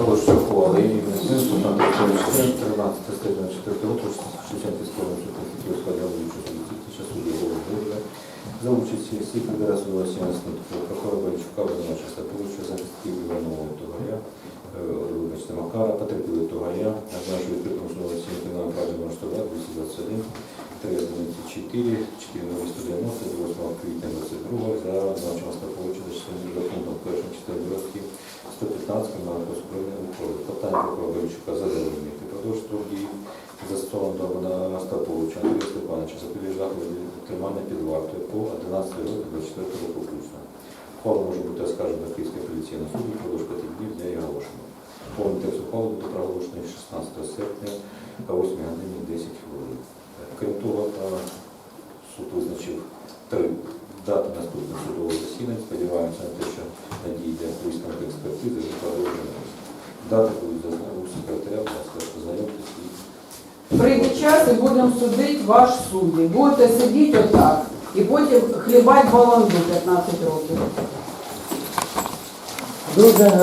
Також все ухвали і Міністерство на території 13 стежно 4 року 60 скорості Конституції складали участь тисяча суддів голови за участі всіх федерацій власті наступного прокурора Боричука, Володимира Шостаковича, захисників Іванова Тугаря, е, вибачте, Макара, потерпіли Тугаря, назначили припинку всім кримінальним правильним штаба 221, 394, 4190, 8 квітня 22 за Володимира Шостаковича за частиною за пунктом першим 4 роки 115 кримінального кодексу України. Питання Боричука задовольнити. Продовж строк застосовано до Остаповича Андрія Степановича запобіж тримання під вартою по 11 року 24 року включно. Ухвала може бути оскаржена Київської поліційної суду впродовж 5 днів для її оголошення. Повний текст ухвали буде проголошений 16 серпня о 8 годині 10 хвилин. Крім того, суд визначив три дати наступних судових засідань. Сподіваємося на те, що надійде висновок експертизи. Дати будуть у секретаря, будь ласка, познайомтесь і Прийде час і будемо судити ваш судді. Будете сидіти отак і потім хлібати баланду 15 років. Дуже гарно.